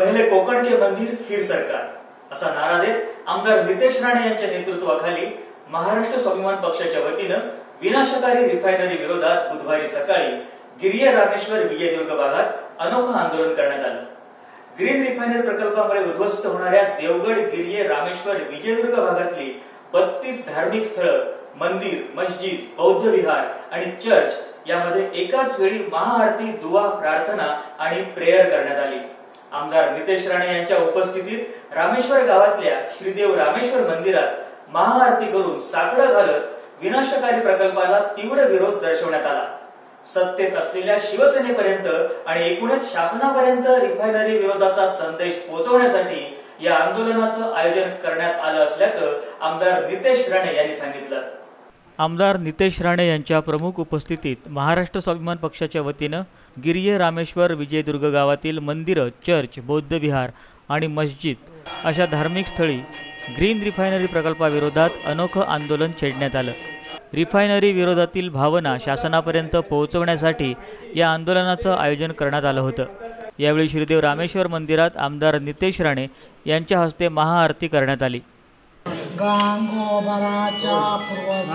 पहिले कोकण के मंदिर फिर सरकार. असा नारा देत आमदार नितेश राणे यांच्या नेतृत्वाखाली महाराष्ट्र स्वाभिमान पक्षाच्या वतीनं विनाशकारी रिफायनरी विरोधात बुधवारी सकाळी गिरिय रामेश्वर विजयदुर्ग भागात अनोखं आंदोलन करण्यात आलं. ग्रीन रिफायनरी प्रकल्पामुळे उद्ध्वस्त होणाऱ्या देवगड गिरिय रामेश्वर विजयदुर्ग भागातली बत्तीस धार्मिक स्थळं मंदिर मस्जिद बौद्ध विहार आणि चर्च यामध्ये एकाच वेळी महाआरती दुवा प्रार्थना आणि प्रेयर करण्यात आली. आमदार नितेश राणे यांच्या उपस्थितीत रामेश्वर गावातल्या श्रीदेव रामेश्वर मंदिरात महाआरती करून साकडं घालत विनाशकारी प्रकल्पाला तीव्र विरोध दर्शवण्यात आला. सत्तेत असलेल्या शिवसेनेपर्यंत आणि एकूणच शासनापर्यंत रिफायनरी विरोधाचा संदेश पोहोचवण्यासाठी या आंदोलनाचं आयोजन करण्यात आलं असल्याचं आमदार नितेश राणे यांनी सांगितलं. आमदार नितेश राणे यांच्या प्रमुख उपस्थितीत महाराष्ट्र स्वाभिमान पक्षाच्या वतीनं गिरिये रामेश्वर विजयदुर्ग गावातील मंदिरं चर्च बौद्ध विहार आणि मस्जिद अशा धार्मिक स्थळी ग्रीन रिफायनरी प्रकल्पाविरोधात अनोखं आंदोलन छेडण्यात आलं. रिफायनरी विरोधातील भावना शासनापर्यंत पोहोचवण्यासाठी या आंदोलनाचं आयोजन करण्यात आलं होतं. यावेळी श्रीदेव रामेश्वर मंदिरात आमदार नितेश राणे यांच्या हस्ते महाआरती करण्यात आली. गांगोबराच्या पूर्वज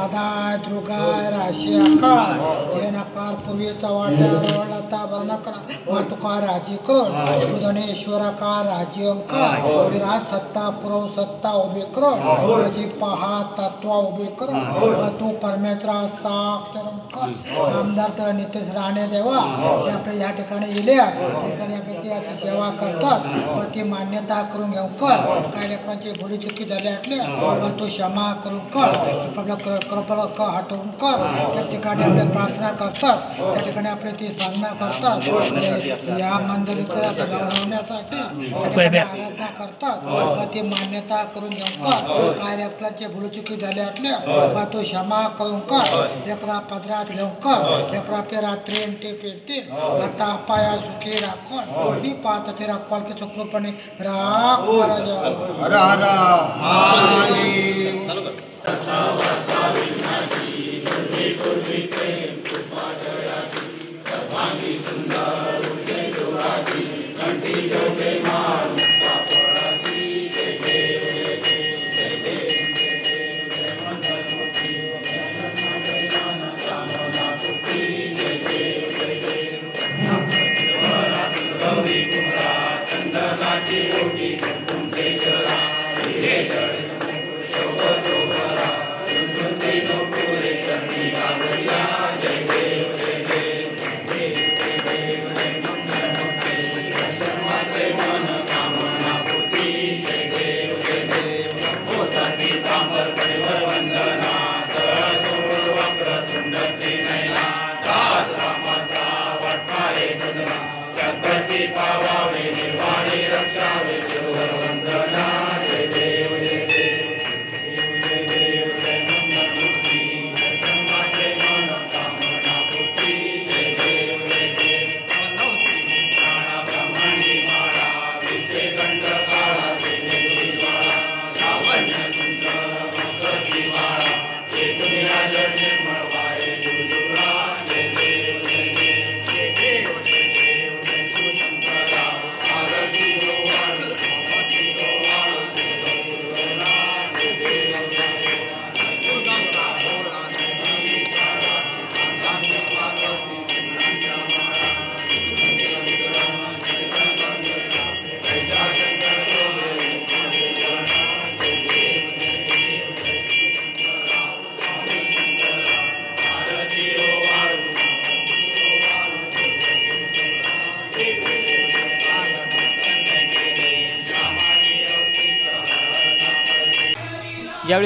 आदाय दुर्गाय राशी आकार येनकार पूर्वीचा वाट्यावर लता बर्मकर वाटुका राजी कर बुधनेश्वरका राजी अंकार विराज सत्ता पुरव सत्ता उभी कर माझी पहा तत्व उभी कर तू परमेश्वराचा अक्षरम कर आमदार तर नितेश राणे देवा. ते आपल्या या ठिकाणी त्या ठिकाणी आपली ती सेवा करतात. व ती मान्यता करून घेऊन कर. काही लोकांची भुली चुकी झाली असले व तू क्षमा करून कर. आपलं कृपला क हटवून कर. त्या ठिकाणी आपल्या प्रार्थना करतात. त्या ठिकाणी आपले ती साधना करतात. या मंदिरात घडवण्यासाठी आराधना करतात. व ती मान्यता करून घेऊन कर काय लेकरांची भुलचुकी झाली असले व तू क्षमा करून कर. लेकरा पदरात घेऊन कर. लेकरा पे रात्री ते पेटतील. आता पाया सुखी राखून ती पाहताची राखवाल की सुखरूपणे राख महाराज. love. Pawai.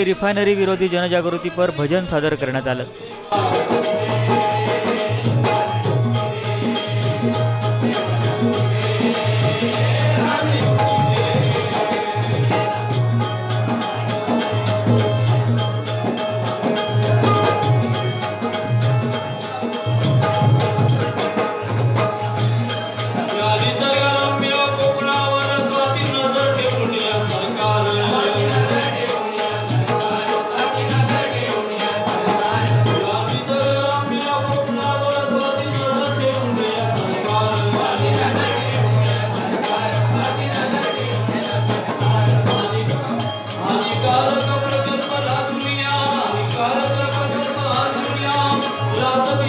रिफायनरी विरोधी जनजागृतीपर भजन सादर करण्यात आलं.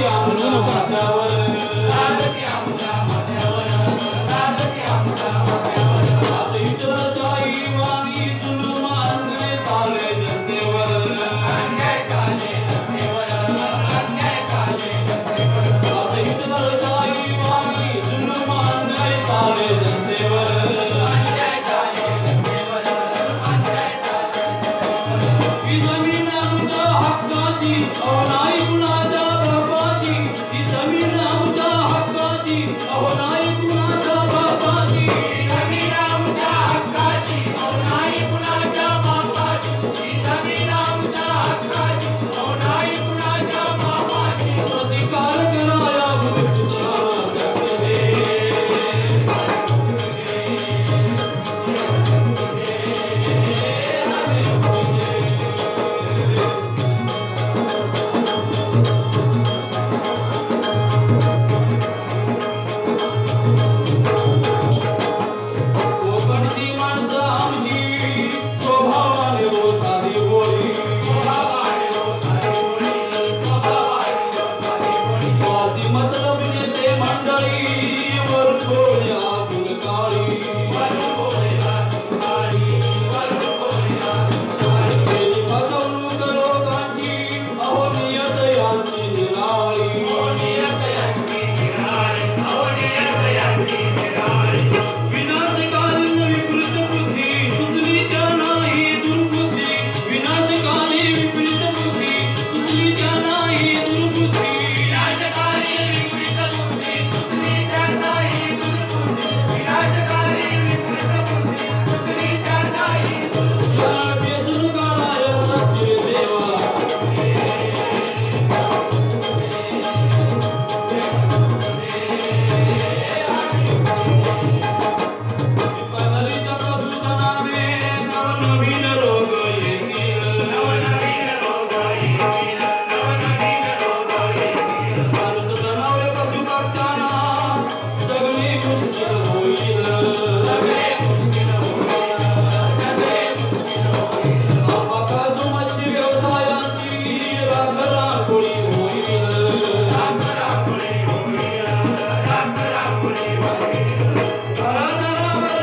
आमच्या माथ्यावर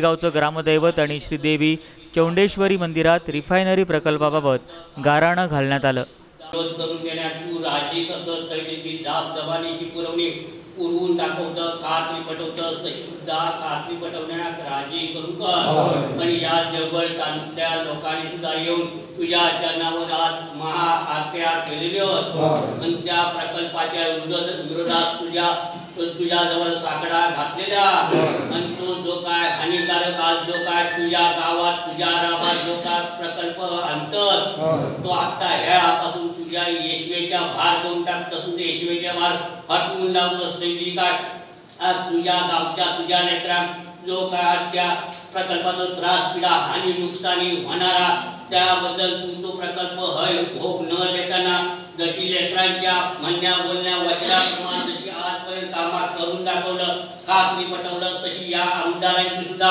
गावचं ग्रामदैवत आणि श्रीदेवी चौंडेश्वरी मंदिरात रिफायनरी प्रकल्पाबाबत गाराणं घालण्यात आलं. विरोध करून देण्यात तू राजी कसं सैनिकी जाब जबानीची पुरवणी पुरवून दाखवतं खात्री पटवतं तशी सुद्धा खात्री पटवण्यात राजी करू कर. आणि या जवळ लोकांनी सुद्धा येऊन तुझ्या चरणावर आज महा आरत्या केलेल्या आणि त्या प्रकल्पाच्या विरोध- विरोधात तुझ्या तुझ्याजवळ साकडा घातलेला आणि तो जो काय हानिकारक आज जो काय तुझ्या गावात तुझ्या रामात जो काय प्रकल्प आणतर तो आता ह्यापासून तुझ्या येशवेच्या भार करून टाक. तसून ते येशवेच्या भार हटवून लावत असते जी काय. आज तुझ्या गावच्या तुझ्या लेकरांक जो काय त्या प्रकल्पाचा त्रास पीडा हानी नुकसानी होणारा त्याबद्दल तू तो प्रकल्प हय भोग न देताना जशी लेकरांच्या म्हणण्या बोलण्या वचनाप्रमाणे जशी आजपर्यंत कामात करून दाखवलं खात्री पटवलं तशी या आमदारांची सुद्धा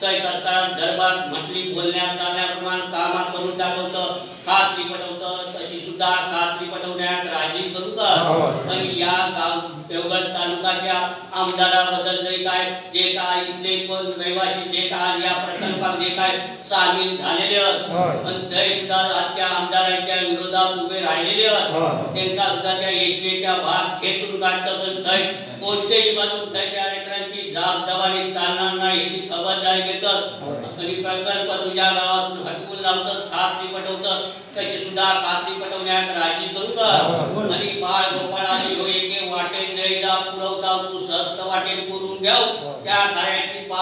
काही सरकार दरबार म्हटली बोलण्यात चालण्याप्रमाणे कामात करून दाखवतं खात्री पटवतं तशी सुद्धा खात्री पटवण्यात राजी करू का? आणि या गाव देवगड तालुक्याच्या आमदाराबद्दल जे काय जे काय इथले कोण रहिवासी जे काय या प्रकल्पात जे काय सामील झालेले आणि ते सुद्धा आजच्या आमदारांच्या विरोधात उभे राहिलेले त्यांचा सुद्धा त्या येशवेच्या भाग खेचून काढतात आणि थंय कोणत्याही बाजून थंय त्या लेकरांची जाब जबानी चालणार नाही याची खबरदारी घेतात आणि प्रकल्प तुझ्या गावातून हटवून लावतस खात्री पटवतं तशी सुद्धा खात्री पटवण्यात राजी करू का आणि बाळ गोपाळ आदी होय के वाटे जयदा पुरवता तू सहस्त वाटे करून घ्याव त्या कार्याची पाच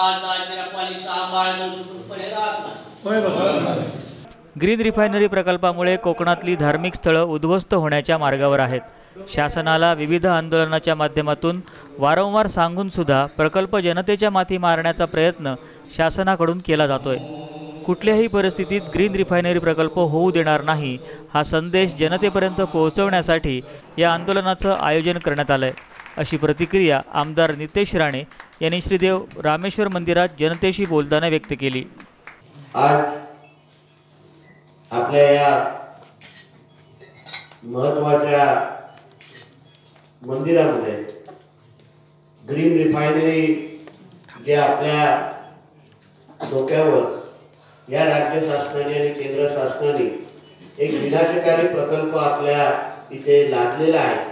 आजी रखवाली सांभाळ सुखरूपणे राहणार ग्रीन रिफायनरी प्रकल्पामुळे कोकणातली धार्मिक स्थळं उद्ध्वस्त होण्याच्या मार्गावर आहेत. शासनाला विविध आंदोलनाच्या माध्यमातून वारंवार सांगून सुद्धा प्रकल्प जनतेच्या माथी मारण्याचा प्रयत्न शासनाकडून केला जातोय. कुठल्याही परिस्थितीत ग्रीन रिफायनरी प्रकल्प होऊ देणार नाही हा संदेश जनतेपर्यंत पोहोचवण्यासाठी या आंदोलनाचं आयोजन करण्यात आलंय. अशी प्रतिक्रिया आमदार नितेश राणे यांनी श्रीदेव रामेश्वर मंदिरात जनतेशी बोलताना व्यक्त केली. आज आपल्या या महत्त्वाच्या मंदिरामध्ये ग्रीन रिफायनरी जे आपल्या डोक्यावर या राज्य शासनाने आणि केंद्र शासनाने एक विनाशकारी प्रकल्प आपल्या इथे लादलेला आहे.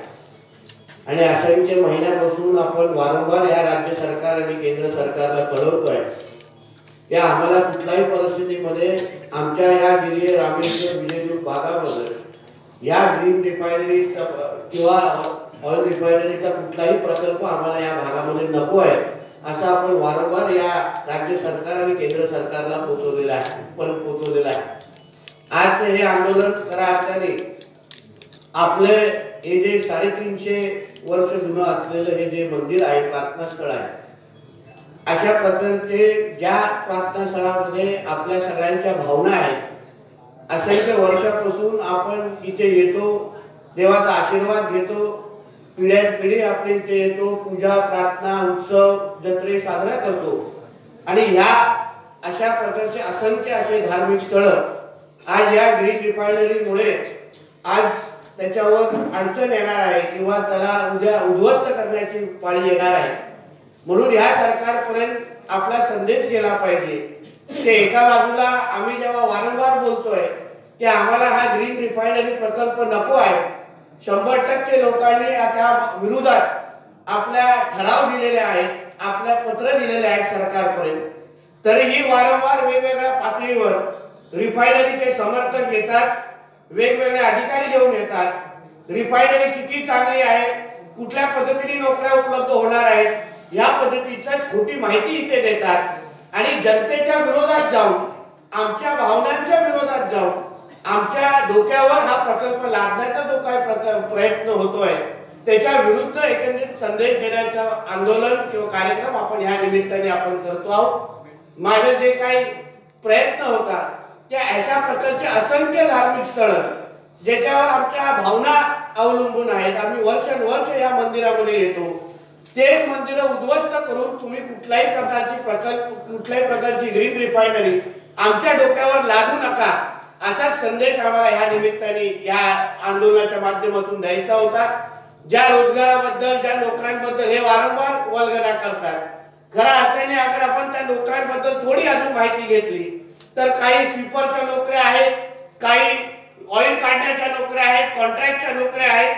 आणि असंख्य महिन्यापासून आपण वारंवार या राज्य सरकार आणि केंद्र सरकारला कळवतोय. या आम्हाला कुठल्याही परिस्थितीमध्ये आमच्या या गिरी रामेश्वर विजयदुर्ग भागामध्ये या ग्रीन रिफायनरी किंवा ऑइल रिफायनरीचा कुठलाही प्रकल्प आम्हाला या भागामध्ये नको आहे असं आपण वारंवार या राज्य सरकार आणि केंद्र सरकारला पोचवलेलं आहे पण पोचवलेलं आहे. आज हे आंदोलन खऱ्या अर्थाने आपले हे जे साडेतीनशे वर्ष जुनं असलेलं हे जे मंदिर आहे प्रार्थना स्थळ आहे अशा प्रकारचे ज्या प्रार्थना स्थळामध्ये आपल्या सगळ्यांच्या भावना आहेत असंख्य वर्षापासून आपण इथे येतो देवाचा आशीर्वाद घेतो पिढ्यानपिढी आपण इथे येतो पूजा प्रार्थना उत्सव जत्रे साजरा करतो. आणि ह्या अशा प्रकारचे असंख्य असे धार्मिक स्थळं आज या ग्रीन रिफायनरीमुळे आज त्याच्यावर अडचण येणार आहे किंवा त्याला उद्या उद्ध्वस्त करण्याची पाळी येणार आहे. म्हणून ह्या सरकारपर्यंत आपला संदेश गेला पाहिजे. ते एका बाजूला आम्ही जेव्हा वारंवार बोलतोय की आम्हाला हा ग्रीन रिफायनरी प्रकल्प नको आहे. शंभर टक्के लोकांनी त्या विरोधात आपल्या ठराव दिलेले आहेत आपल्या पत्र दिलेले आहेत सरकारपर्यंत. तरीही वारंवार वेगवेगळ्या पातळीवर रिफायनरीचे समर्थक येतात. वेगवेगळे अधिकारी घेऊन येतात. रिफायनरी किती चांगली आहे? कुठल्या पद्धतीने नोकऱ्या उपलब्ध होणार आहेत? या पद्धतीच्या खोटी माहिती इथे देतात. आणि जनतेच्या विरोधात जाऊन आमच्या भावनांच्या विरोधात जाऊन आमच्या डोक्यावर हा प्रकल्प लादण्याचा जो काय प्रक- प्रयत्न होतोय त्याच्या विरुद्ध एकंदरीत संदेश देण्याचं आंदोलन किंवा कार्यक्रम आपण ह्या निमित्ताने आपण करतो आहोत. माझं जे काही प्रयत्न होता त्या अशा प्रकारचे असंख्य धार्मिक स्थळ ज्याच्यावर आमच्या भावना अवलंबून आहेत. आम्ही वर्षानुवर्ष या मंदिरामध्ये येतो. ते मंदिर उद्ध्वस्त करून तुम्ही कुठल्याही प्रकारची प्रकल्प कुठल्याही प्रकारची ग्रीन रिफायनरी आमच्या डोक्यावर लादू नका असा संदेश आम्हाला ह्या निमित्ताने या आंदोलनाच्या माध्यमातून द्यायचा होता. ज्या रोजगाराबद्दल ज्या नोकऱ्यांबद्दल हे वारंवार वल्गना करतात. खऱ्या अर्थाने अगर आपण त्या नोकऱ्यांबद्दल थोडी अजून माहिती घेतली तर काही स्वीपरच्या नोकऱ्या आहेत काही ऑइल काढण्याच्या नोकऱ्या आहेत कॉन्ट्रॅक्टच्या नोकऱ्या आहेत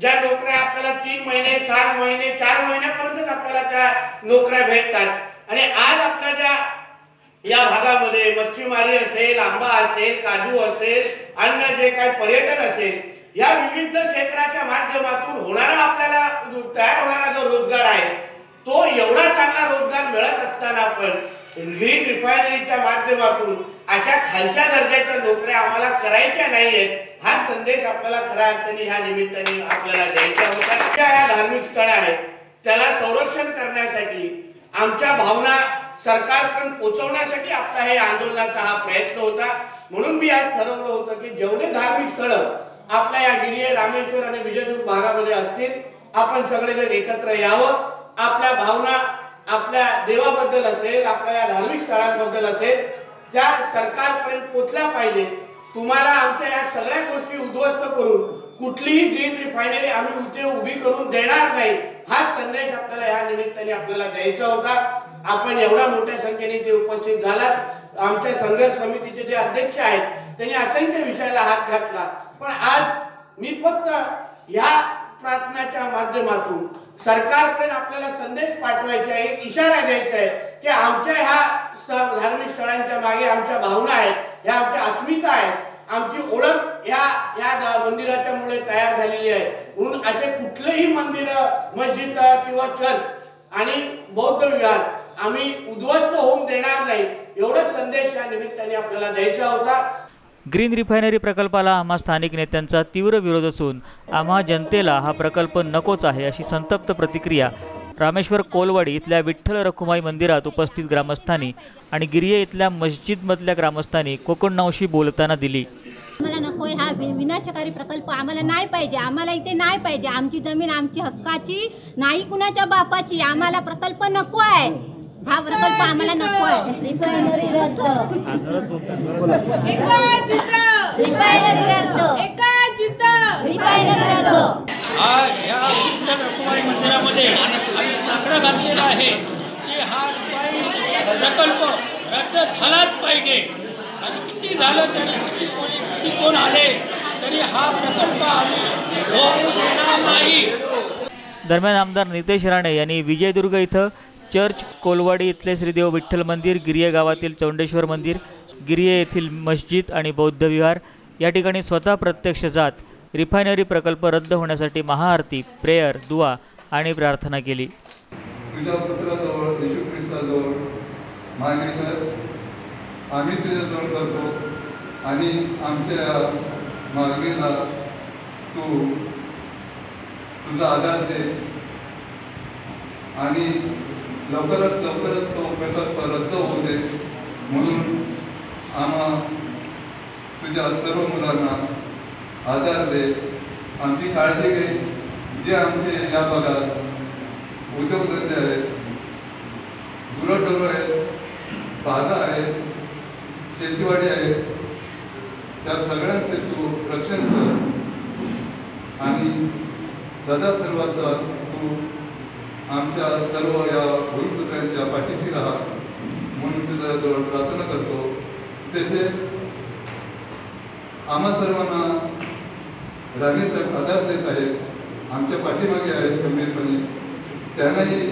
ज्या नोकऱ्या आपल्याला तीन महिने सहा महिने चार महिन्यापर्यंत आपल्याला त्या नोकऱ्या भेटतात. आणि आज आपल्या ज्या या भागामध्ये मच्छीमारी असेल आंबा असेल काजू असेल अन्य जे काही पर्यटन असेल या विविध क्षेत्राच्या माध्यमातून होणारा आपल्याला तयार होणारा जो रोजगार आहे तो एवढा चांगला रोजगार मिळत असताना पण ग्रीन रिफायनरीच्या माध्यमातून अशा खालच्या दर्जाच्या नोकऱ्या आम्हाला करायच्या नाहीयेत हा संदेश आपल्याला खऱ्या अर्थाने ह्या निमित्ताने आपल्याला द्यायचा होता. ज्या ह्या धार्मिक स्थळ आहेत त्याला संरक्षण करण्यासाठी आमच्या भावना सरकारपर्यंत पोहोचवण्यासाठी आपला हे आंदोलनाचा हा प्रयत्न होता. म्हणून मी आज ठरवलं होतं की जेवढे धार्मिक स्थळं आपल्या या गिरिये रामेश्वर आणि विजयदूर भागामध्ये असतील आपण सगळेजण एकत्र यावं. आपल्या भावना आपल्या देवाबद्दल असेल आपल्या या धार्मिक स्थळांबद्दल असेल त्या सरकारपर्यंत पोचल्या पाहिजे तुम्हाला आमच्या या सगळ्या गोष्टी उद्ध्वस्त करून कुठलीही ग्रीन रिफायनरी आम्ही उते उभी करून देणार नाही हा संदेश आपल्याला या निमित्ताने आपल्याला द्यायचा होता. आपण एवढ्या मोठ्या संख्येने ते उपस्थित झालात. आमच्या संघर्ष समितीचे जे अध्यक्ष आहेत त्यांनी असंख्य विषयाला हात घातला. पण आज मी फक्त या प्रार्थनाच्या माध्यमातून सरकारकडे आपल्याला संदेश पाठवायचा आहे इशारा द्यायचा आहे की आमच्या ह्या धार्मिक स्थळांच्या मागे आमच्या भावना आहेत ह्या आमच्या अस्मिता आहेत. आमची ओळख या या मंदिराच्या मुळे तयार झालेली आहे. म्हणून असे कुठलेही मंदिर मस्जिद किंवा चर्च आणि बौद्ध विहार आम्ही उद्ध्वस्त होऊन देणार नाही. एवढाच संदेश या निमित्ताने आपल्याला द्यायचा होता. ग्रीन रिफायनरी प्रकल्पाला आम्हा स्थानिक नेत्यांचा तीव्र विरोध असून आम्हा जनतेला हा प्रकल्प नकोच आहे अशी संतप्त प्रतिक्रिया रामेश्वर कोलवाडी इथल्या विठ्ठल रखुमाई मंदिरात उपस्थित ग्रामस्थांनी आणि गिरिये इथल्या मस्जिदमधल्या ग्रामस्थांनी कोकणनावशी बोलताना दिली. आम्हाला नकोय हा विनाशकारी प्रकल्प. आम्हाला नाही पाहिजे. आम्हाला इथे नाही पाहिजे. आमची जमीन आमची हक्काची नाही कुणाच्या बापाची. आम्हाला प्रकल्प नको आहे हा प्रकल्प आम्हाला नको आहे. रिफायनरी रद्द रिफायनरी रद्द रिफायनरी रद्द आज रखुमाई मंदिरामध्ये आम्ही साकडं घातलेलं आहे की हा प्रकल्प रद्द झालाच पाहिजे आणि किती झालं तरी किती कोणी किती कोण आले तरी हा प्रकल्प आम्ही होऊ देणार नाही दरम्यान आमदार नितेश राणे यांनी विजयदुर्ग इथं चर्च कोलवाडी इथले श्रीदेव विठ्ठल मंदिर गिरिये गावातील चौंडेश्वर मंदिर गिरिये येथील मस्जिद आणि बौद्ध विहार या ठिकाणी स्वतः प्रत्यक्ष जात रिफायनरी प्रकल्प रद्द होण्यासाठी महाआरती प्रेयर दुवा आणि प्रार्थना केली. आम्ही तुझ्याजवळ करतो आणि आमच्या मागणीला तू तुझा आधार दे आणि लवकरात लवकरच तो प्रकल्प रद्द होऊ दे. म्हणून आम्हा तुझ्या सर्व मुलांना आधार दे. आमची काळजी घे. जे आमचे या भागात उद्योगधंदे आहेत गुरंढोरं आहेत बागा आहेत शेतीवाडी आहेत त्या सगळ्यांचे तू रक्षण कर. आणि सदा सर्वात तू आमच्या सर्व या भूमिपुत्रांच्या पाठीशी राहा. म्हणून तुझ्याजवळ प्रार्थना करतो तसेच आम्हा सर्वांना राणे साहेब आधार देत आहेत. आमच्या पाठीमागे आहेत गंभीरपणे. त्यांनाही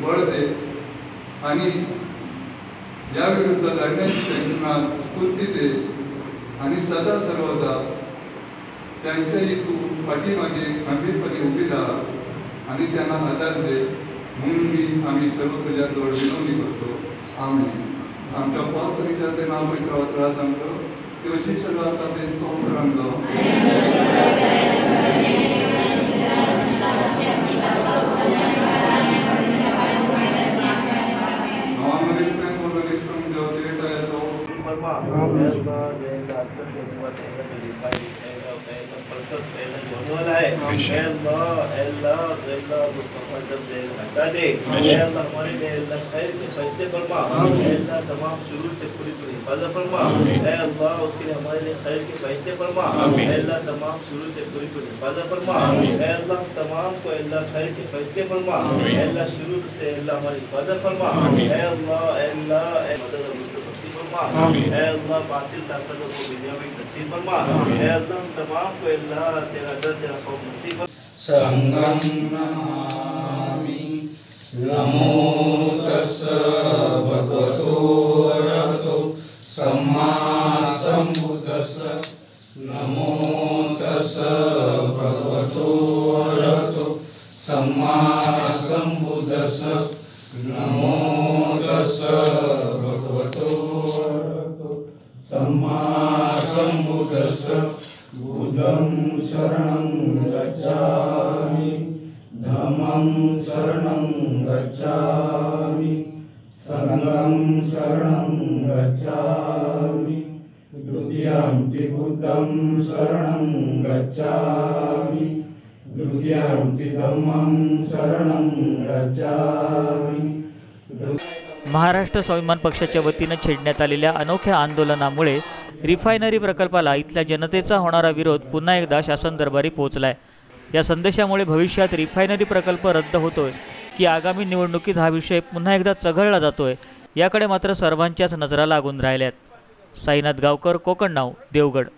बळ दे. आणि याविरुद्ध लढण्याची त्यांना स्फूर्ती दे. आणि सदा सर्वदा त्यांच्याही तू पाठीमागे गंभीरपणे उभी राहा. आणि त्यांना आधार दे. म्हणून मी आम्ही सर्व तुझ्याजवळ विनवणी करतो. आम्ही आमच्या पाच विचारते नाव मित्र त्रास आमचं किंवा शिक्षण आता ते संस्कारांचं سے اے اللہ ہمارے میں اللہ خیر کے فیصلے فرما اے اللہ تمام شرور سے پوری پوری حفاظت فرما اے اللہ اس کے لیے ہمارے لیے خیر کے فیصلے فرما اے اللہ تمام شرور سے پوری پوری حفاظت فرما اے اللہ ہم تمام کو اللہ خیر کے فیصلے فرما اے اللہ شرور سے اللہ ہماری حفاظت فرما اے اللہ اے اللہ اے مدد فرما اے اللہ باطل طاقتوں کو دنیا میں نصیب فرما اے اللہ ہم تمام کو اللہ تیرا در تیرا خوف نصیب فرما سنگم نما नमो तस्स भगवतो अरहतो सम्मा सम्बुद्धस्स। नमो तस्स भगवतो अरहतो सम्मा सम्बुद्धस्स। नमो तस्स भगवतो अरहतो सम्मा सम्बुद्धस्स। बुद्धं शरणं गच्छामि। धम्मं शरणं गच्छामि। सङ्गं शरणं गच्छामि। द्वितीयम्पि बुद्धं शरणं गच्छामि। द्वितीयम्पि धम्मं शरणं गच्छामि। महाराष्ट्र स्वाभिमान पक्षाच्या वतीनं छेडण्यात आलेल्या अनोख्या आंदोलनामुळे रिफायनरी प्रकल्पाला इथल्या जनतेचा होणारा विरोध पुन्हा एकदा शासन दरबारी पोहोचलाय. या संदेशामुळे भविष्यात रिफायनरी प्रकल्प रद्द होतोय की आगामी निवडणुकीत हा विषय पुन्हा एकदा चघळला जातोय याकडे मात्र सर्वांच्याच नजरा लागून राहिल्यात. साईनाथ गावकर कोकण नाव देवगड.